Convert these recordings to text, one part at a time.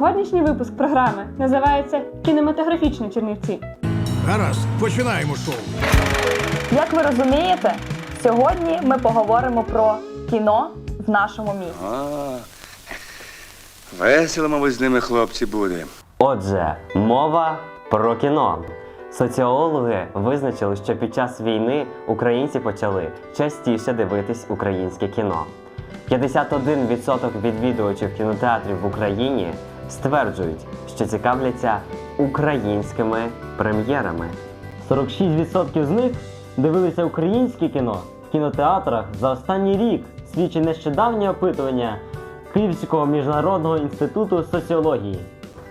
Сьогоднішній випуск програми називається Кінематографічні Чернівці. Гаразд, починаємо шоу. Як ви розумієте, сьогодні ми поговоримо про кіно в нашому місті. А, весело, мабуть, з ними хлопці буде. Отже, мова про кіно. Соціологи визначили, що під час війни українці почали частіше дивитись українське кіно. 51% відвідувачів кінотеатрів в Україні стверджують, що цікавляться українськими прем'єрами. 46% з них дивилися українське кіно в кінотеатрах за останній рік, свідчить нещодавнє опитування Київського міжнародного інституту соціології.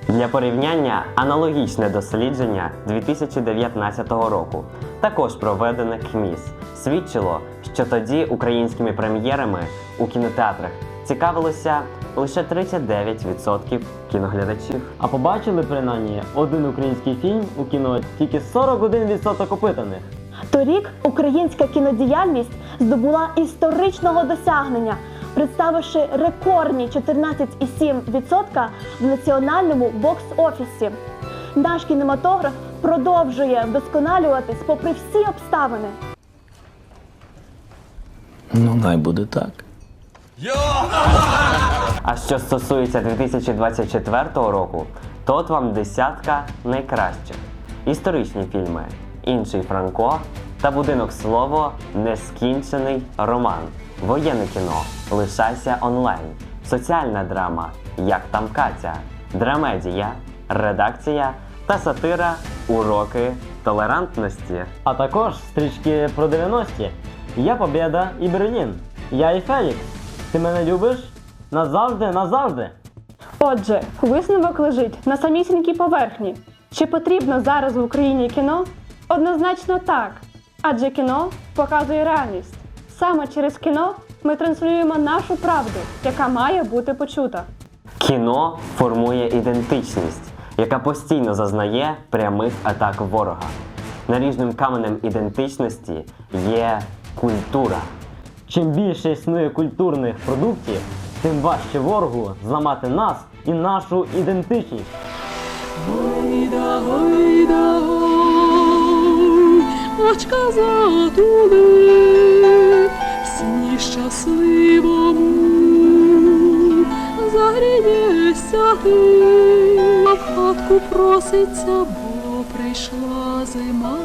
Для порівняння аналогічне дослідження 2019 року, також проведене КМІС, свідчило, що тоді українськими прем'єрами у кінотеатрах цікавилося лише 39% кіноглядачів. А побачили принаймні один український фільм у кіно тільки 41% опитаних. Торік українська кінодіяльність здобула історичного досягнення, представивши рекордні 14,7% в національному бокс-офісі. Наш кінематограф продовжує вдосконалюватись попри всі обставини. Ну, най буде так. А що стосується 2024 року, то от вам десятка найкращих. Історичні фільми Інший Франко та Будинок слово Нескінчений роман, воєнне кіно Лишайся онлайн, соціальна драма Як там Катя, драмедія, редакція та сатира Уроки толерантності. А також стрічки про 90-ті. Я Побєда і Берлін. Я і Фелікс. Ти мене любиш? Назавжди, назавжди. Отже, висновок лежить на самісінькій поверхні. Чи потрібно зараз в Україні кіно? Однозначно так. Адже кіно показує реальність. Саме через кіно ми транслюємо нашу правду, яка має бути почута. Кіно формує ідентичність, яка постійно зазнає прямих атак ворога. Наріжним каменем ідентичності є культура. Чим більше існує культурних продуктів, тим важче ворогу зламати нас і нашу ідентичність. Очка затули, сні щасливому, загрієшся ти, в хатку проситься, бо прийшла зима.